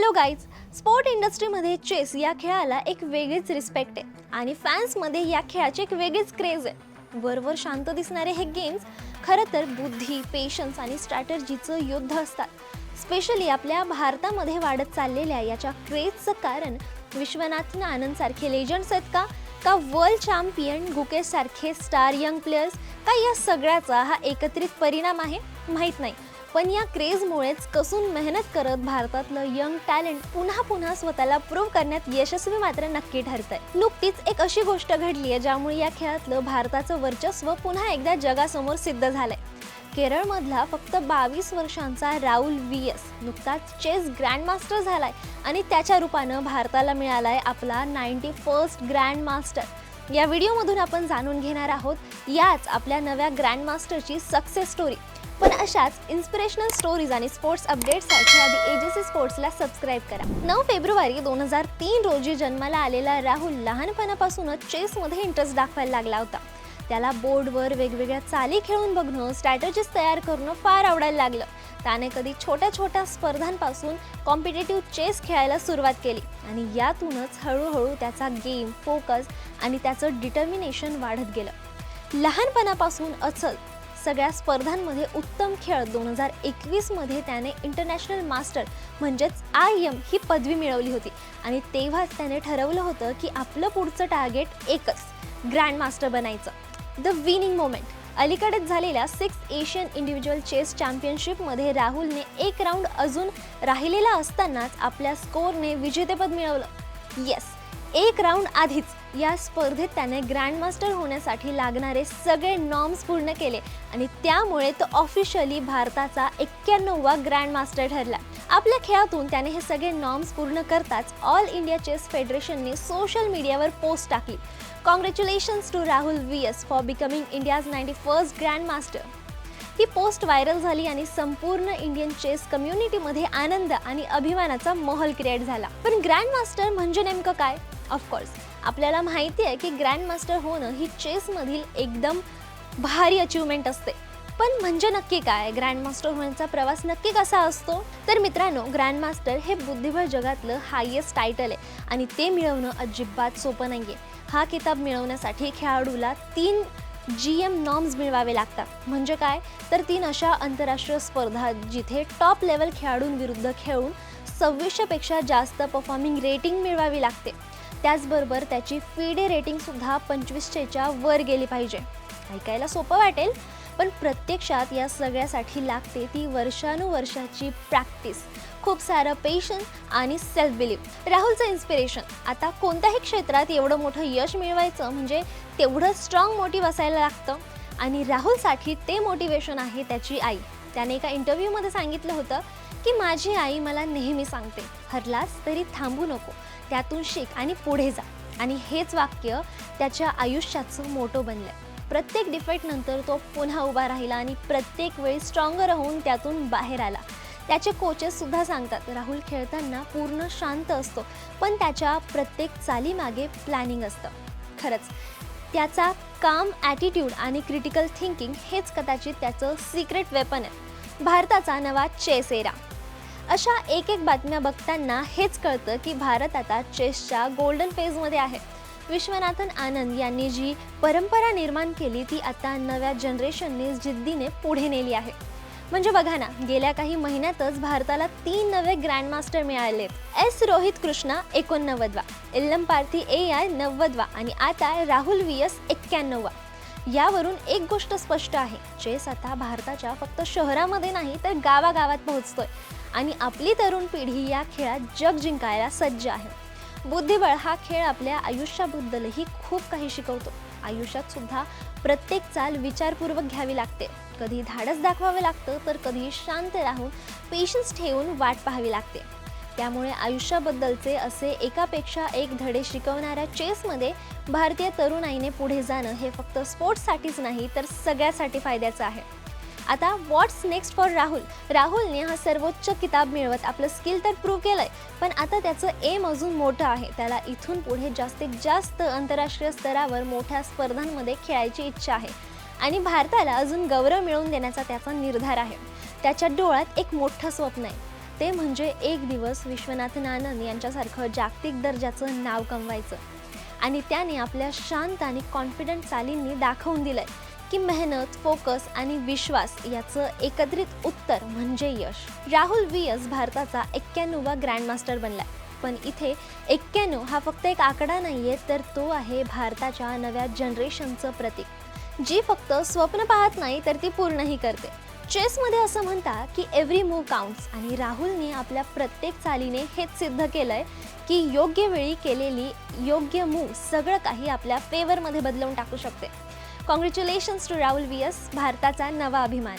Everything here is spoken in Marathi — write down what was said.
हॅलो गाईज स्पोर्ट इंडस्ट्रीमध्ये चेस या खेळाला एक वेगळीच रिस्पेक्ट आहे. आणि फॅन्समध्ये या खेळाची एक वेगळीच क्रेज आहे. वरवर शांत दिसणारे हे गेम्स खरं तर बुद्धी पेशन्स आणि स्ट्रॅटर्जीचं युद्ध असतात. स्पेशली आपल्या भारतामध्ये वाढत चाललेल्या याच्या क्रेजचं कारण विश्वनाथन आनंद सारखे लेजंड्स आहेत का? का वर्ल्ड चॅम्पियन गुकेश सारखे स्टार यंग प्लेयर्स का या सगळ्याचा हा एकत्रित परिणाम आहे? माहीत नाही. पण या क्रेजमुळेच कसून मेहनत करत भारतातलं यंग टॅलेंट पुन्हा पुन्हा स्वतःला प्रूव्ह करण्यात यशस्वी मात्र नक्की ठरत आहे नुकतीच एक अशी गोष्ट घडली आहे ज्यामुळे या खेळातलं भारताचं वर्चस्व पुन्हा एकदा जगासमोर सिद्ध झालंय. केरळमधला फक्त बावीस वर्षांचा राहुल व्ही एस नुकताच चेस ग्रँडमास्टर झालाय आणि त्याच्या रूपानं भारताला मिळालाय आपला नाईन्टी फर्स्ट ग्रँडमास्टर. या व्हिडिओमधून आपण जाणून घेणार आहोत याच आपल्या नव्या ग्रँडमास्टरची सक्सेस स्टोरी पण अशाच इन्स्पिरेशनल स्टोरीज आणि स्पोर्ट्स अपडेट्ससाठी आधी एजेसी स्पोर्ट्सला सबस्क्राईब करा. नऊ फेब्रुवारी दोन हजार तीन रोजी जन्माला आलेला राहुल लहानपणापासूनच चेसमध्ये इंटरेस्ट दाखवायला लागला होता. त्याला बोर्डवर वेगवेगळ्या चाली खेळून बघणं स्ट्रॅटजीज तयार करणं फार आवडायला लागलं. त्याने कधी छोट्या छोट्या स्पर्धांपासून कॉम्पिटेटिव्ह चेस खेळायला सुरुवात केली. आणि यातूनच हळूहळू त्याचा गेम फोकस आणि त्याचं डिटर्मिनेशन वाढत गेलं. लहानपणापासून अचल सगळ्या स्पर्धांमध्ये उत्तम खेळ दोन हजार एकवीसमध्ये त्याने इंटरनॅशनल मास्टर म्हणजेच आय एम ही पदवी मिळवली होती. आणि तेव्हाच त्याने ठरवलं होतं की आपलं पुढचं टार्गेट एकच ग्रँड मास्टर बनायचं. द विनिंग मोमेंट अलीकडेच झालेल्या सिक्स एशियन इंडिव्हिज्युअल चेस चॅम्पियनशिपमध्ये राहुलने एक राऊंड अजून राहिलेला असतानाच आपल्या स्कोअरने विजेतेपद मिळवलं. येस एक राऊंड आधीच. या स्पर्धेत त्याने ग्रँडमास्टर होण्यासाठी लागणारे सगळे नॉर्म्स पूर्ण केले आणि त्यामुळे तो ऑफिशियली भारताचा एक्क्याण्णववा ग्रँडमास्टर ठरला. आपल्या खेळातून त्याने हे सगळे नॉर्म्स पूर्ण करताच ऑल इंडिया चेस फेडरेशनने सोशल मीडियावर पोस्ट टाकली. Congratulations to Rahul V S for becoming India's ninety first grandmaster he post viral झाली आणि संपूर्ण इंडियन चेस कम्युनिटीमध्ये आनंद आणि अभिमानाचा माहोल क्रिएट झाला. पण ग्रँडमास्टर म्हणजे नेमकं काय? ऑफकोर्स आपल्याला माहिती आहे की ग्रँड मास्टर होणं ही चेसमधील एकदम भारी अचिव्हमेंट असते. पण म्हणजे नक्की काय? ग्रँड मास्टर होण्याचा प्रवास नक्की कसा असतो? तर मित्रांनो ग्रँड मास्टर हे बुद्धिबळ जगातलं हायेस्ट टायटल आहे आणि ते मिळवणं अजिबात सोपं नाही आहे हा किताब मिळवण्यासाठी खेळाडूला तीन जी एम नॉर्म्स मिळवावे लागतात. म्हणजे काय? तर तीन अशा आंतरराष्ट्रीय स्पर्धा जिथे टॉप लेवल खेळाडूंविरुद्ध खेळून सव्वीसशेपेक्षा जास्त परफॉर्मिंग रेटिंग मिळवावी लागते. त्याचबरोबर त्याची फीडे रेटिंगसुद्धा पंचवीसशेच्या वर गेली पाहिजे. ऐकायला सोपं वाटेल पण प्रत्यक्षात या सगळ्यासाठी लागते ती वर्षानुवर्षाची प्रॅक्टिस खूप सारं पेशन्स आणि सेल्फ बिलीफ राहुलचं इन्स्पिरेशन आता कोणत्याही क्षेत्रात एवढं मोठं यश मिळवायचं म्हणजे तेवढं स्ट्रॉंग मोटिव्ह असायला लागतं. आणि राहुलसाठी ते मोटिवेशन आहे त्याची आई. त्याने एका इंटरव्ह्यूमध्ये सांगितलं होतं की माझी आई मला नेहमी सांगते हरलास तरी थांबू नको. त्यातून शिक आणि पुढे जा. आणि हेच वाक्य त्याच्या आयुष्याचं मोठं बनलं प्रत्येक डिफेक्टनंतर तो पुन्हा उभा राहिला आणि प्रत्येक वेळी स्ट्रॉंगर राहून त्यातून बाहेर आला. त्याचे कोचेस सुद्धा सांगतात राहुल खेळताना पूर्ण शांत असतो पण त्याच्या प्रत्येक चालीमागे प्लॅनिंग असतं. खरंच त्याचा काम ॲटिट्यूड आणि क्रिटिकल थिंकिंग हेच कदाचित त्याचं सिक्रेट वेपन आहे. भारताचा नवा चेस एरा अशा एक एक बातम्या बघताना हेच कळतं की भारत आता चेसच्या गोल्डन फेजमध्ये आहे. विश्वनाथन आनंद यांनी जी परंपरा निर्माण केली ती आता नव्या जनरेशनने जिद्दीने पुढे नेली आहे. म्हणजे बघा ना गेल्या काही महिन्यातच भारताला तीन नवे ग्रँडमास्टर मिळाले. एस. रोहित कृष्णा एकोणनव्वदवा इल्लम पार्थी ए आय नव्वदवा आणि आता राहुल व्ही एस एक्क्याण्णववा. यावरून एक गोष्ट स्पष्ट आहे चेस आता भारताच्या फक्त शहरामध्ये नाही तर गावागावात पोहोचतोय. आणि आपली तरुण पिढी या खेळात जग जिंकायला सज्ज आहे. बुद्धिबळ हा खेळ आपल्या आयुष्याबद्दलही खूप काही शिकवतो. आयुष्यात सुद्धा प्रत्येक चाल विचारपूर्वक घ्यावी लागते. कधी धाडस दाखवावे लागतं तर कधी शांत राहून पेशन्स ठेवून वाट पाहावी लागते. त्यामुळे आयुष्याबद्दलचे असे एकापेक्षा एक धडे शिकवणाऱ्या चेसमध्ये भारतीय तरुणाईने पुढे जाणं हे फक्त स्पोर्ट्ससाठीच नाही तर सगळ्यासाठी फायद्याचं आहे. आता व्हॉट्स नेक्स्ट फॉर राहुल? राहुलने हा सर्वोच्च किताब मिळवत आपलं स्किल तर प्रूव्ह केलंय पण आता त्याचं एम अजून मोठं आहे. त्याला इथून पुढे जास्तीत जास्त आंतरराष्ट्रीय स्तरावर मोठ्या स्पर्धांमध्ये खेळायची इच्छा आहे. आणि भारताला अजून गौरव मिळवून देण्याचा त्याचा निर्धार आहे. त्याच्या डोळ्यात एक मोठं स्वप्न आहे. ते म्हणजे एक दिवस विश्वनाथन आनंद यांच्यासारखं जागतिक दर्जाचं नाव कमवायचं. आणि त्याने आपल्या शांत आणि कॉन्फिडंट चालींनी दाखवून दिलंय. की मेहनत फोकस आणि विश्वास याचं एकत्रित उत्तर म्हणजे यश. राहुल वियस भारताचा एक्क्याण्णवा ग्रँडमास्टर बनलाय. पण इथे एक्क्याण्णव हा फक्त एक आकडा नाहीये तर तो आहे भारताच्या नव्या जनरेशनचं प्रतीक. जी फक्त स्वप्न पाहत नाही तर ती पूर्णही करते. चेसमध्ये असं म्हणतात की एव्हरी मूव काउंट्स आणि राहुलने आपल्या प्रत्येक चालीने हेच सिद्ध केलंय की योग्य वेळी केलेली योग्य मूव सगळं काही आपल्या फेवरमध्ये बदलवून टाकू शकते. कॉंग्रॅच्युलेशन्स टू राहुल वियस भारताचा नवा अभिमान.